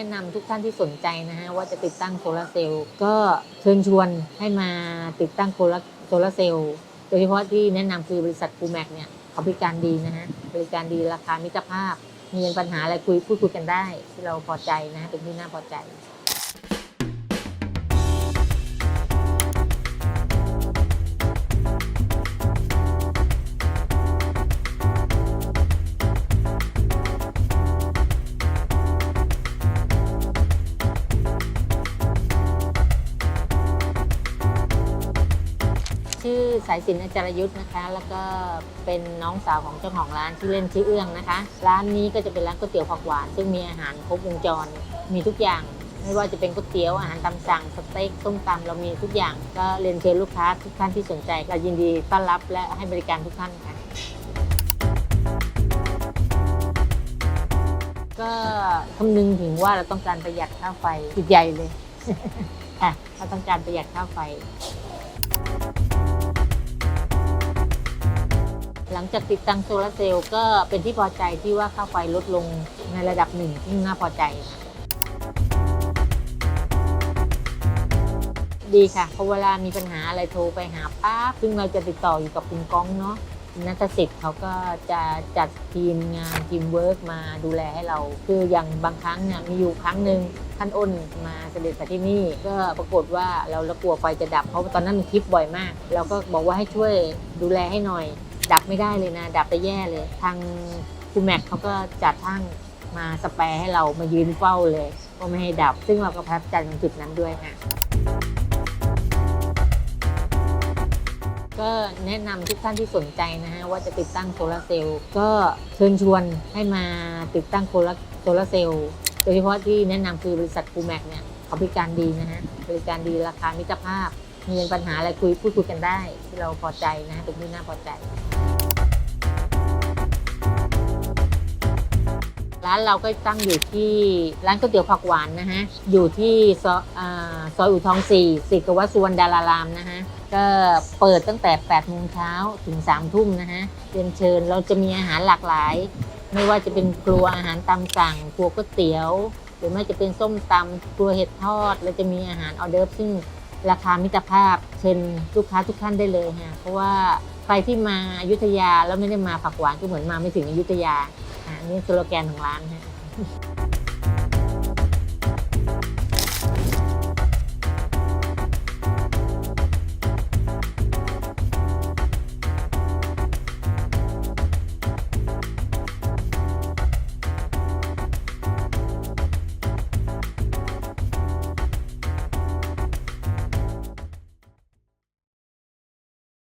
นะนำทุกท่านที่สนใจนะฮะว่าจะติดตั้งโซลาร์เซลล์ก็เชิญชวนให้มาติดตั้งโซลาร์โซลาร์เซลล์โดยเฉพาะที่แนะนำคือบริษัทกูแม็กเนี่ยเขาบริการดีนะฮะบริการดีราคามิตรภาพ มีปัญหาอะไรคุยพูดคุยกันได้ ที่เราพอใจนะฮะเป็นที่น่าพอใจ ชื่อสายสินอาจารยุทธ์นะคะ แล้วก็เป็นน้องสาวของเจ้าของร้านที่อเล่นชื่อเอื้องนะคะ ร้านนี้ก็จะเป็นร้านก๋วยเตี๋ยวผักหวาน ซึ่งมีอาหารครบวงจร มีทุกอย่าง ไม่ว่าจะเป็นก๋วยเตี๋ยวอาหารตามสั่งสเต็กส้มตำเรามีทุกอย่าง ก็เรียนเชิญลูกค้าทุกท่านที่สนใจเรายินดีต้อนรับและให้บริการทุกท่านค่ะ ก็คำนึงถึงว่าเราต้องการประหยัดค่าไฟจิตใหญ่เลย ค่ะเราต้องการประหยัดค่าไฟ หลังจากติดตั้งโซลาร์เซลล์ก็เป็นที่พอใจที่ว่าค่าไฟลดลงในระดับหนึ่งที่น่าพอใจ ดีค่ะเพราะเวลามีปัญหาอะไรโทรไปหาป้าซึ่งเราจะติดต่ออยู่กับคุณก้องเนาะนัทสิทธิ์เขาก็จะจัดทีมงานทีมเวิร์กมาดูแลให้เรา คืออย่างบางครั้งเนี่ยมีอยู่ครั้งหนึ่งท่านอ้นมาเสด็จมาที่นี่ ก็ปรากฏว่าเราเรากลัวไฟจะดับเพราะตอนนั้นมันคลิปบ่อยมาก เราก็บอกว่าให้ช่วยดูแลให้หน่อย ดับไม่ได้เลยนะ ดับไปแย่เลย ทางคุณแม็กเขาก็จัดทั้งมาสแปรให้เรามายืนเฝ้าเลยว่าไม่ให้ดับ ซึ่งเราก็ประทับจตรงจุดนั้นด้วยค่ะก็แนะนำทุกท่านที่สนใจนะฮะว่าจะติดตั้งโซลาร์เซลล์ก็เชิญชวนให้มาติดตั้งโซลาร์เซลล์โดยเฉพาะที่แนะนำคือบริษัทฟูแม็กเนี่ยเขาบริการดีนะฮะบริการดีราคามิตรภาพมีปัญหาอะไรคุยพูดคุยกันได้ ที่เราพอใจนะฮะเป็นที่น่าพอใจ ร้านเราก็ตั้งอยู่ที่ร้านก๋วยเตี๋ยวผักหวานนะฮะ อยู่ที่ซอยอ่าซอยอุทองสี่สิกวัดสุวรรณดารารามนะฮะ ก็เปิดตั้งแต่8โมงเช้าถึง3ทุ่มนะฮะเรียนเชิญเราจะมีอาหารหลากหลาย ไม่ว่าจะเป็นครัวอาหารตามสั่ง ครัวก๋วยเตี๋ยว หรือไม่จะเป็นส้มตำครัวเห็ดทอดแล้วจะมีอาหารออเดิร์ฟซึ่งราคามิตรภาพเชิญลูกค้าทุกท่านได้เลยฮะ เพราะว่าใครที่มาอยุธยาแล้วไม่ได้มาผักหวานก็เหมือนมาไม่ถึงอยุธยา นนี่สโลแกนของร้านฮะ